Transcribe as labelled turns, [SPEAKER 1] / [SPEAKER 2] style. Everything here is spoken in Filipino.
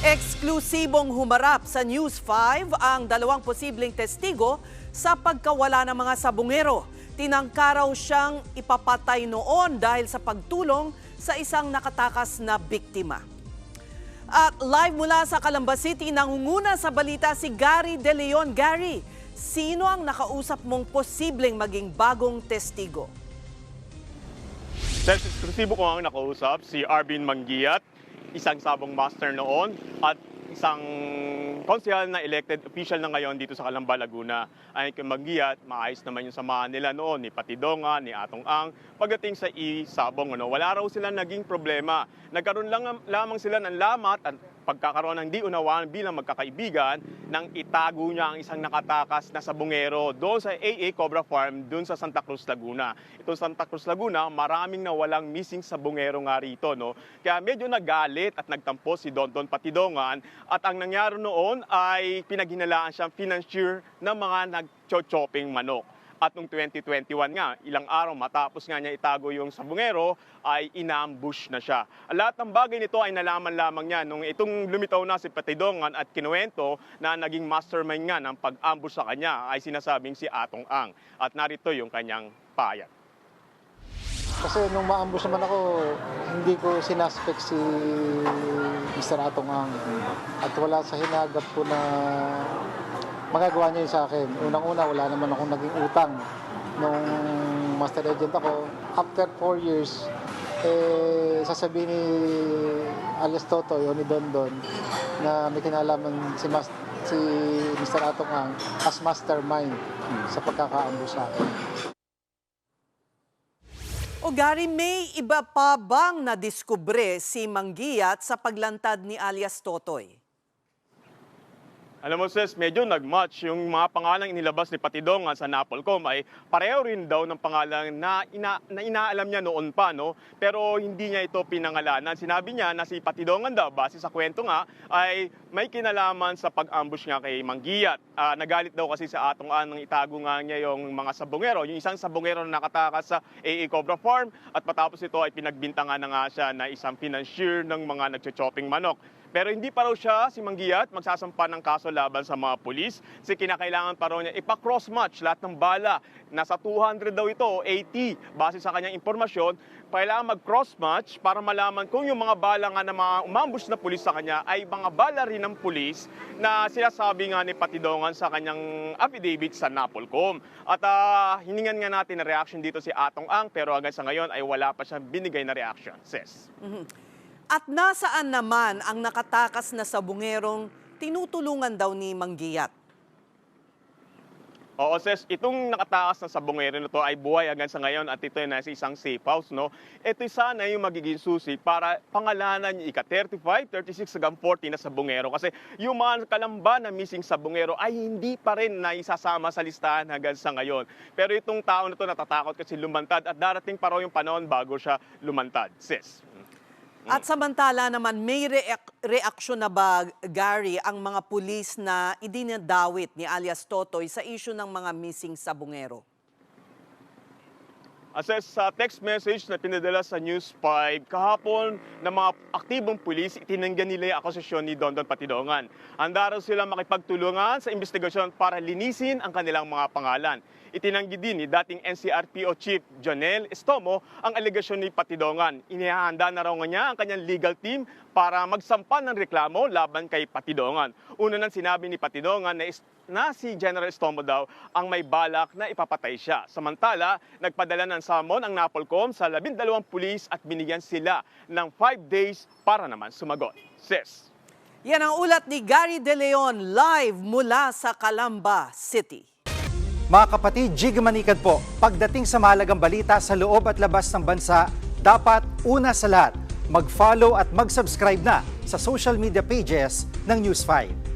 [SPEAKER 1] Eksklusibong humarap sa News 5 ang dalawang posibleng testigo sa pagkawala ng mga sabungero. Tinangka raw siyang ipapatay noon dahil sa pagtulong sa isang nakatakas na biktima. At live mula sa Calamba City, nangunguna sa balita si Gary De Leon. Gary, sino ang nakausap mong posibleng maging bagong testigo?
[SPEAKER 2] Sa eksklusibo ko ang nakausap, si Arvin Mangiat, isang sabong master noon at isang konsehal na elected official na ngayon dito sa Calamba, Laguna. Ayon kay Mangiat, maayos naman yung samahan nila noon ni Patidonga, ni Atong Ang. Pagdating sa i-sabong, ano, wala raw sila naging problema. Nagkaroon lang lamang sila ng lamat at pagkakaroon ng di unawaan bilang magkakaibigan nang itago niya ang isang nakatakas na sabungero doon sa AA Cobra Farm doon sa Santa Cruz, Laguna. Ito Santa Cruz, Laguna, maraming nawalang missing sabungero nga rito. No? Kaya medyo nagalit at nagtampo si Don Don Patidongan at ang nangyari noon ay pinaghinalaan siyang financier ng mga nag-chopping manok. At noong 2021 nga, ilang araw matapos nga niya itago yung sabungero, ay inambush na siya. Lahat ng bagay nito ay nalaman lamang niya nung itong lumitaw na si Patidongan at kinuwento na naging mastermind nga ng pag-ambush sa kanya ay sinasabing si Atong Ang. At narito yung kanyang payat.
[SPEAKER 3] Kasi nung maambus naman ako, hindi ko sinaspect si Mr. Atong Ang. At wala sa hinagap ko na magagawa niya yun sa akin. Unang-una, wala naman akong naging utang nung master agent ako. After 4 years, eh, sasabihin ni alias Totoy o ni Don Don na may kinalaman si, mas, si Mr. Atong Ang as mastermind sa pagkakaambus sa akin.
[SPEAKER 1] O Gary, may iba pa bang nadiskubre si Manggiyat sa paglantad ni alias Totoy?
[SPEAKER 2] Alam mo sis, medyo nag-match yung mga pangalang inilabas ni Patidongan sa Napolcom ay pareho rin daw ng pangalan na, ina, na inaalam niya noon pa, no? Pero hindi niya ito pinangalanan. Sinabi niya na si Patidongan daw, base sa kwento nga, ay may kinalaman sa pag-ambush nga kay Manggiyat. Ah, nagalit daw kasi sa atong anong itago nga niya yung mga sabongero. Yung isang sabongero na nakatakas sa AA Cobra Farm at patapos ito ay pinagbintangan na nga siya na isang financier ng mga nagcho-chopping manok. Pero hindi pa raw siya, si Manggiyat, magsasampa ng kaso laban sa mga pulis. Kasi kinakailangan pa raw niya ipa-cross-match lahat ng bala. Nasa 200 daw ito, o 80, base sa kanyang impormasyon. Kailangan mag-cross-match para malaman kung yung mga bala nga na mga umambush na pulis sa kanya ay mga bala rin ng pulis na sinasabi nga ni Patidongan sa kanyang affidavit sa Napolcom. At ah, hiningan nga natin na reaction dito si Atong Ang pero hanggang sa ngayon ay wala pa siyang binigay na reaction. Sis.
[SPEAKER 1] At nasaan naman ang nakatakas na sabungerong tinutulungan daw ni Manggiyat?
[SPEAKER 2] Oo, sis, itong nakatakas na sabongero na to ay buhay hanggang sa ngayon at ito ay nasa isang safe house, no? Ito sana yung magiging susi para pangalanan yung ika-35, 36 hanggang 40 na sabongero kasi yung mga kalamba na missing sabongero ay hindi pa rin na isasama sa listahan hanggang sa ngayon. Pero itong tao na to natatakot kasi lumantad at darating pa raw yung panahon bago siya lumantad, sis.
[SPEAKER 1] At samantala naman, may reak- reaksyon na ba, Gary, ang mga pulis na idinadawit ni alias Totoy sa issue ng mga missing sabungero?
[SPEAKER 2] Assess sa text message na pinadala sa News 5 kahapon ng mga aktibong pulis, itinanggan nila yung akusasyon ni Dondon Patidongan. Handa raw sila makipagtulungan sa investigasyon para linisin ang kanilang mga pangalan. Itinanggi din ni dating NCRPO Chief Jonel Estomo ang alegasyon ni Patidongan. Inihahanda na raw niya ang kanyang legal team para magsampa ng reklamo laban kay Patidongan. Una nang sinabi ni Patidongan na, na si General Estomo daw ang may balak na ipapatay siya. Samantala, nagpadala ng summon ang Napolcom sa labindalawang pulis at binigyan sila ng 5 days para naman sumagot. Sis.
[SPEAKER 1] Yan ang ulat ni Gary De Leon live mula sa Calamba City.
[SPEAKER 4] Mga kapatid, Jig Manikad po, pagdating sa mahalagang balita sa loob at labas ng bansa, dapat una sa lahat, mag-follow at mag-subscribe na sa social media pages ng News 5.